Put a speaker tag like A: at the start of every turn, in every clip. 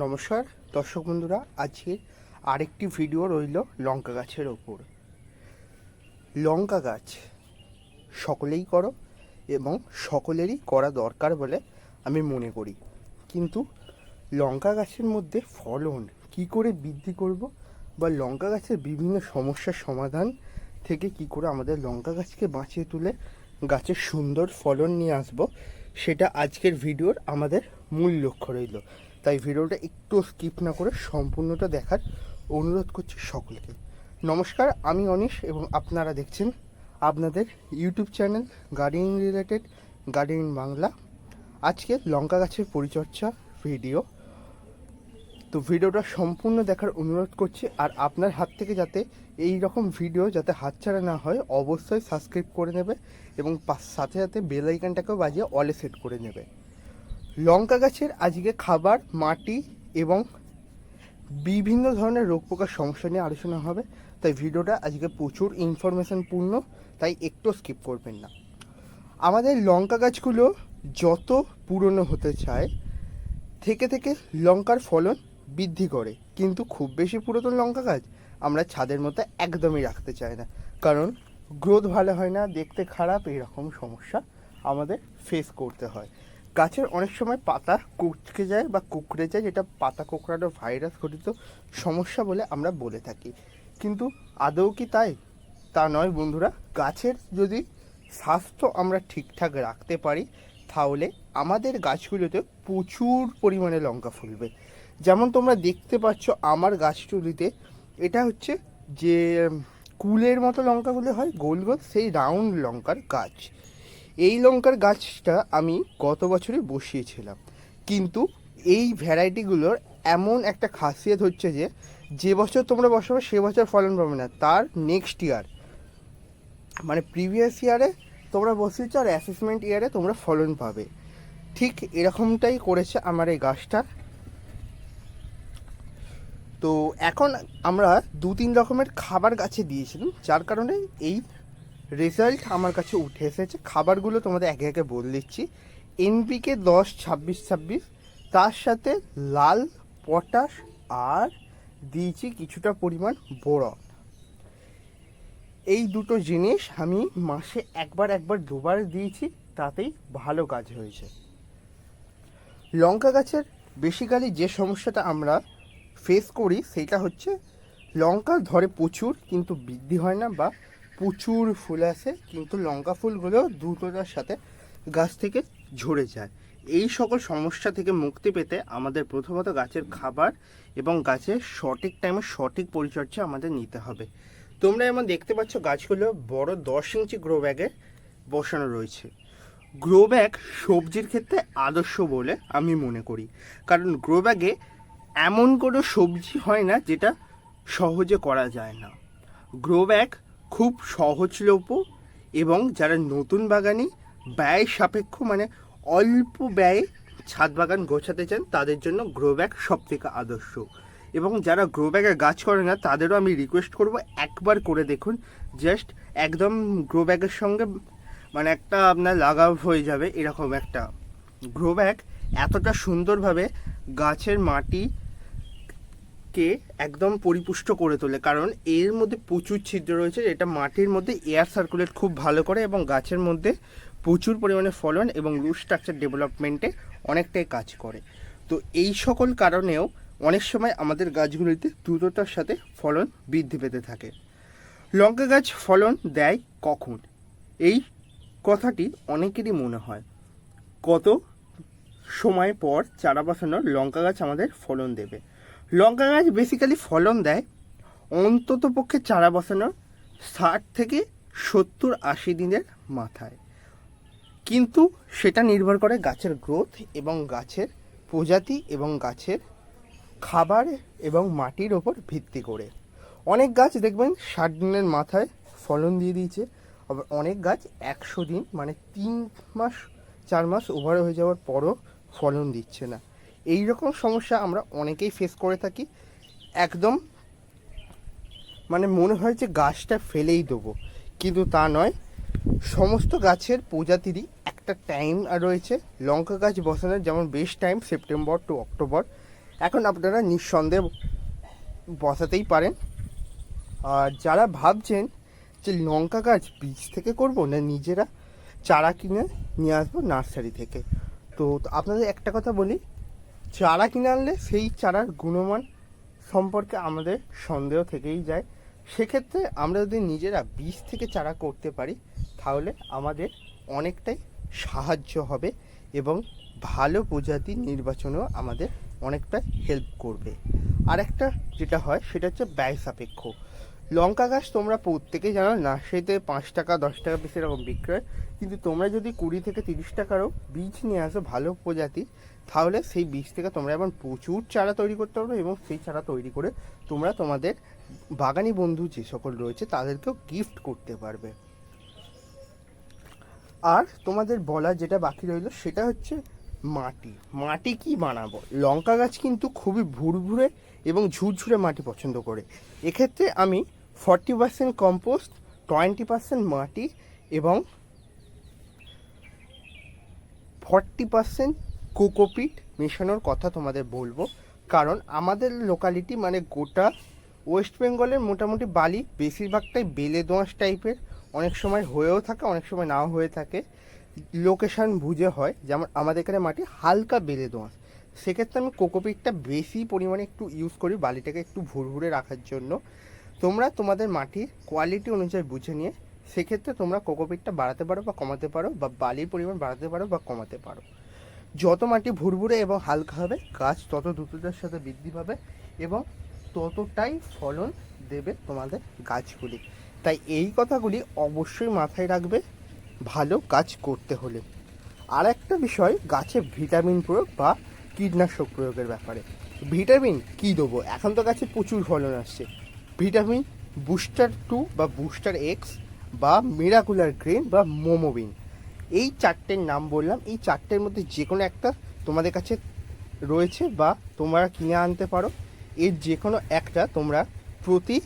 A: নমস্কার, দর্শক বন্ধুরা আজকে আরেকটি ভিডিও রইল লঙ্কা গাছের ওপর। লঙ্কা গাছ সকলেই করো এবং সকলেরই করা দরকার বলে আমি মনে করি। কিন্তু লঙ্কা গাছের মধ্যে ফলন কি করে বৃদ্ধি করব বা লঙ্কা গাছের বিভিন্ন সমস্যার সমাধান থেকে কি করে আমাদের লঙ্কা গাছকে বাঁচিয়ে তুলে গাছের সুন্দর ফলন নিয়ে আসব, সেটা আজকের ভিডিওর আমাদের মূল লক্ষ্য রইল। তাই ভিডিওটা একটু স্কিপ না করে সম্পূর্ণটা দেখার অনুরোধ করছি সকলকে। নমস্কার, আমি অনিশ এবং আপনারা দেখছেন আপনাদের YouTube channel gardening related gardening Bangla. আজকে লঙ্কা গাছের পরিচর্যা ভিডিও। তো ভিডিওটা সম্পূর্ণ দেখার অনুরোধ করছি আর আপনার হাত থেকে যাতে এই রকম ভিডিও যাতে হাতছাড়া না হয়, অবশ্যই সাবস্ক্রাইব করে নেবে এবং সাথে সাথে বেল বাজিয়ে অলে সেট করে নেবে। লঙ্কা গাছের আজকে খাবার, মাটি এবং বিভিন্ন ধরনের রোগ পোকার সমস্যা নিয়ে আলোচনা হবে। তাই ভিডিওটা আজকে প্রচুর ইনফরমেশন পূর্ণ, তাই একটু স্কিপ করবেন না। আমাদের লঙ্কা গাছগুলো যত পুরনো হতে চায়, থেকে থেকে লঙ্কার ফলন বৃদ্ধি করে। কিন্তু খুব বেশি পুরাতন লঙ্কা গাছ আমরা ছাদের মধ্যে একদমই রাখতে চাই না। কারণ গ্রোথ ভালো হয় না, দেখতে খারাপ, এরকম সমস্যা আমাদের ফেস করতে হয়। গাছের অনেক সময় পাতা কুচকে যায় বা কুকড়ে যায়, যেটা পাতা কোঁকড়ানো ভাইরাস ঘটিত সমস্যা বলে আমরা বলে থাকি। কিন্তু আদৌ কি তাই? তা নয় বন্ধুরা। গাছের যদি স্বাস্থ্য আমরা ঠিকঠাক রাখতে পারি, তাহলে আমাদের গাছগুলোতে প্রচুর পরিমাণে লঙ্কা ফুলবে। যেমন তোমরা দেখতে পাচ্ছ আমার গাছগুলিতে, এটা হচ্ছে যে কুলের মতো লঙ্কাগুলো হয়, গোল গোল, সেই রাউন্ড লঙ্কার গাছ। এই লঙ্কার গাছটা আমি গত বছরে বসিয়েছিলাম। কিন্তু এই ভ্যারাইটিগুলোর এমন একটা খাসিয়ত হচ্ছে যে যে বছর তোমরা বসাবে সে বছর ফলন পাবে না। তার নেক্সট ইয়ার মানে প্রিভিয়াস ইয়ারে তোমরা বসিয়েছো আর অ্যাসেসমেন্ট ইয়ারে তোমরা ফলন পাবে। ঠিক এরকমটাই করেছে আমার এই গাছটা। তো এখন আমরা দু তিন রকমের খাবার গাছে দিয়েছিলাম, যার কারণে এই রেজাল্ট আমার কাছে উঠে এসেছে। খাবারগুলো তোমাদের একে একে বলে দিচ্ছি। এনপিকে দশ, ছাব্বিশ ছাব্বিশ। তার সাথে লাল, পটাশ আর দিয়েছি কিছুটা পরিমাণ বোরন। এই দুটো জিনিস আমি মাসে একবার একবার, দুবার দিয়েছি, তাতেই ভালো কাজ হয়েছে। লঙ্কা গাছের বেসিক্যালি যে সমস্যাটা আমরা ফেস করি, সেটা হচ্ছে লঙ্কা ধরে প্রচুর, কিন্তু বৃদ্ধি হয় না বা প্রচুর ফুল আসে, কিন্তু লঙ্কা ফুলগুলো দ্রুততার সাথে গাছ থেকে ঝরে যায়। এই সকল সমস্যা থেকে মুক্তি পেতে আমাদের প্রথমত গাছের খাবার এবং গাছের সঠিক টাইমে সঠিক পরিচর্যা আমাদের নিতে হবে। তোমরা যেমন দেখতে পাচ্ছ গাছগুলো বড় দশ ইঞ্চি গ্রো ব্যাগে বসানো রয়েছে। গ্রো ব্যাগ সবজির ক্ষেত্রে আদর্শ বলে আমি মনে করি। কারণ গ্রো ব্যাগে এমন কোনো সবজি হয় না যেটা সহজে করা যায় না। গ্রো ব্যাগ খুব সহজলভ্য এবং যারা নতুন বাগানি ব্যয় সাপেক্ষ মানে অল্প ব্যয়ে ছাদ বাগান গোছাতে চান, তাদের জন্য গ্রো ব্যাগ সব থেকে আদর্শ। এবং যারা গ্রো ব্যাগে গাছ করে না, তাদেরও আমি রিকোয়েস্ট করব একবার করে দেখুন জাস্ট একদম গ্রো ব্যাগের সঙ্গে মানে একটা আপনার লাগাও হয়ে যাবে, এরকম একটা। গ্রো ব্যাগ এতটা সুন্দরভাবে গাছের মাটি কে একদম পরিপুষ্ট করে তোলে। কারণ এর মধ্যে প্রচুর ছিদ্র রয়েছে এটা মাটির মধ্যে এয়ার সার্কুলেট খুব ভালো করে এবং গাছের মধ্যে প্রচুর পরিমাণে ফলন এবং রুট স্ট্রাকচার ডেভেলপমেন্টে অনেকটাই কাজ করে। তো এই সকল কারণেও অনেক সময় আমাদের গাছগুলিতে দ্রুততার সাথে ফলন বৃদ্ধি পেতে থাকে। লঙ্কা গাছ ফলন দেয় কখন? এই কথাটি অনেকেরই মনে হয়। কত সময় পর চারা বসানোর লঙ্কা গাছ আমাদের ফলন দেবে? লঙ্কা গাছ বেসিক্যালি ফলন দেয় অন্তত পক্ষে চারা বসানোর ষাট থেকে সত্তর আশি দিনের মাথায়। কিন্তু সেটা নির্ভর করে গাছের গ্রোথ এবং গাছের প্রজাতি এবং গাছের খাবার এবং মাটির ওপর ভিত্তি করে। অনেক গাছ দেখবেন ষাট দিনের মাথায় ফলন দিয়ে দিয়েছে, আবার অনেক গাছ একশো দিন মানে তিন মাস, চার মাস ওভার হয়ে যাওয়ার পরও ফলন দিচ্ছে না। এই রকম সমস্যা আমরা অনেকেই ফেস করে থাকি। একদম মানে মনে হয় যে গাছটা ফেলেই দেবো। কিন্তু তা নয়, সমস্ত গাছের প্রজাতিরই একটা টাইম রয়েছে। লঙ্কা গাছ বসানোর যেমন best time September to October এখন আপনারা নিঃসন্দেহে বসাতেই পারেন। আর যারা ভাবছেন যে লঙ্কা গাছ বীজ থেকে করব না নিজেরা, চারা কিনে নিয়ে আসব নার্সারি থেকে। তো, আপনাদের একটা কথা বলি চারা কিনে আনলে সেই চারার গুণমান সম্পর্কে আমাদের সন্দেহ থেকেই যায়। সেক্ষেত্রে আমরা যদি নিজেরা বীজ থেকে চারা করতে পারি, তাহলে আমাদের অনেকটাই সাহায্য হবে এবং ভালো প্রজাতি নির্বাচনেও আমাদের অনেকটা হেল্প করবে। আর একটা যেটা হয়, সেটা হচ্ছে ব্যয় সাপেক্ষ লঙ্কা গাছ তোমরা প্রত্যেকেই জানো, নার্সারিতে পাঁচ টাকা, দশ টাকা পিস এরকম বিক্রয়। কিন্তু তোমরা যদি কুড়ি থেকে তিরিশ টাকারও বীজ নিয়ে আসো ভালো প্রজাতি, তাহলে সেই বীজ থেকে তোমরা এমন প্রচুর চারা তৈরি করতে পারবে এবং সেই চারা তৈরি করে তোমরা তোমাদের বাগানি বন্ধু যে সকল রয়েছে, তাদেরকেও গিফট করতে পারবে। আর তোমাদের বলা যেটা বাকি রইল, সেটা হচ্ছে মাটি। মাটি কি বানাবো? লঙ্কা গাছ কিন্তু খুবই ভুরভুরে এবং ঝুরঝুরে মাটি পছন্দ করে। এক্ষেত্রে আমি forty percent compost, twenty percent মাটি এবং ফর্টি পার্সেন্ট কোকোপিট মেশানোর কথা তোমাদের বলব। কারণ আমাদের লোকালিটি মানে গোটা ওয়েস্ট বেঙ্গলের মোটামুটি বালি, বেশিরভাগটাই বেলে দোঁয়াশ টাইপের অনেক সময় হয়েও থাকে, অনেক সময় নাও হয়ে থাকে। লোকেশন বুঝে হয় যেমন আমাদের এখানে মাটি হালকা বেলে দোঁয়াশ সেক্ষেত্রে আমি কোকোপিটটা বেশি পরিমাণে একটু ইউজ করি বালিটাকে একটু ভুরভুরে রাখার জন্য। তোমরা তোমাদের মাটির কোয়ালিটি অনুযায়ী বুঝে নিয়ে সেক্ষেত্রে তোমরা কোকোপিটটা বাড়াতে পারো বা কমাতে পারো বা বালির পরিমাণ বাড়াতে পারো বা কমাতে পারো। যত মাটি ভুরভুরে এবং হালকা হবে, গাছ তত দ্রুততার সাথে বৃদ্ধি পাবে এবং ততটাই ফলন দেবে তোমাদের গাছগুলি। তাই এই কথাগুলি অবশ্যই মাথায় রাখবে। ভালো কাজ করতে হলে। আর একটা বিষয়, গাছে ভিটামিন প্রয়োগ বা কীটনাশক প্রয়োগের ব্যাপারে। ভিটামিন কি দেবো? এখন তো গাছে প্রচুর ফলন আসছে। ভিটামিন, বুস্টার টু বা বুস্টার এক্স বা মিরাকুলার গ্রেন বা মোমোবিন এই চারটের নাম বললাম। এই চারটের মধ্যে যে কোনো একটা তোমাদের কাছে রয়েছে বা তোমরা কিনে আনতে পারো। এর যে কোনো একটা তোমরা প্রতি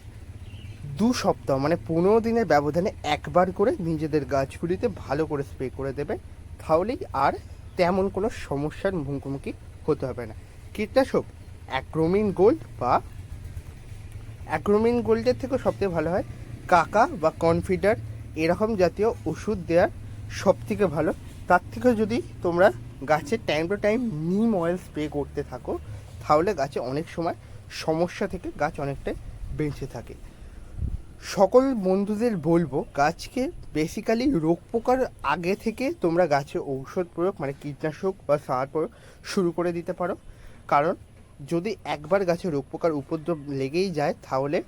A: দু সপ্তাহ মানে পনেরো দিনের ব্যবধানে একবার করে নিজেদের গাছগুলিতে ভালো করে স্প্রে করে দেবে। তাহলেই আর তেমন কোনো সমস্যার মুখোমুখি হতে হবে না। কীটনাশক, অ্যাক্রোমিন গোল্ড বা অ্যাক্রোমিন গোল্ডের থেকেও সবথেকে ভালো হয় কাকা বা কনফিডার। এরকম জাতীয় ওষুধ দেওয়ার সব থেকে ভালো। তার থেকে যদি তোমরা গাছে time to time neem oil spray করতে থাকো, তাহলে গাছে অনেক সময় সমস্যা থেকে গাছ অনেকটাই বেঁচে থাকে। সকল বন্ধুদের বলব, গাছকে বেসিক্যালি রোগ পোকার আগে থেকে তোমরা গাছে ঔষধ প্রয়োগ মানে কীটনাশক বা সার প্রয়োগ শুরু করে দিতে পারো। কারণ যদি একবার গাছে রোগ পোকার উপদ্রব লেগেই যায়, তাহলে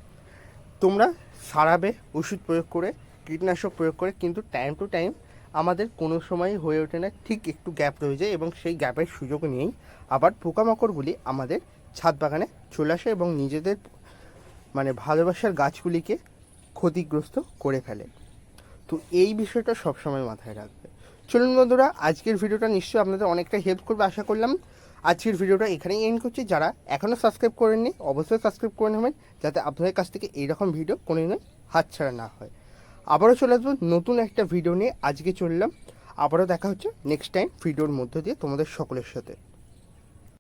A: তোমরা সারাবে, ওষুধ প্রয়োগ করে, কীটনাশক প্রয়োগ করে, কিন্তু টাইম টু টাইম আমাদের কোনো সময় হয়ে ওঠে না, ঠিক একটু গ্যাপ রয়ে যায় এবং সেই গ্যাপের সুযোগ নিয়েই আবার পোকামাকড়গুলি আমাদের ছাদ বাগানে চলে আসে এবং নিজেদের মানে ভালোবাসার গাছগুলিকে ক্ষতিগ্রস্ত করে ফেলে। তো এই বিষয়টা সবসময় মাথায় রাখবে। চলুন বন্ধুরা, আজকের ভিডিওটা নিশ্চয়ই আপনাদের অনেকটা হেল্প করবে, আশা করলাম। আজকের ভিডিওটা এখানেই এন্ড করছি। যারা এখনও সাবস্ক্রাইব করেননি, অবশ্যই সাবস্ক্রাইব করে নেবেন, যাতে আপনাদের কাছ থেকে এইরকম ভিডিও কোনো কোনোদিনই হাতছাড়া না হয়। আবারও চলে আসব নতুন একটা ভিডিও নিয়ে। আজকে চললাম। আবারও দেখা হচ্ছে নেক্সট টাইম ভিডিওর মধ্য দিয়ে তোমাদের সকলের সাথে।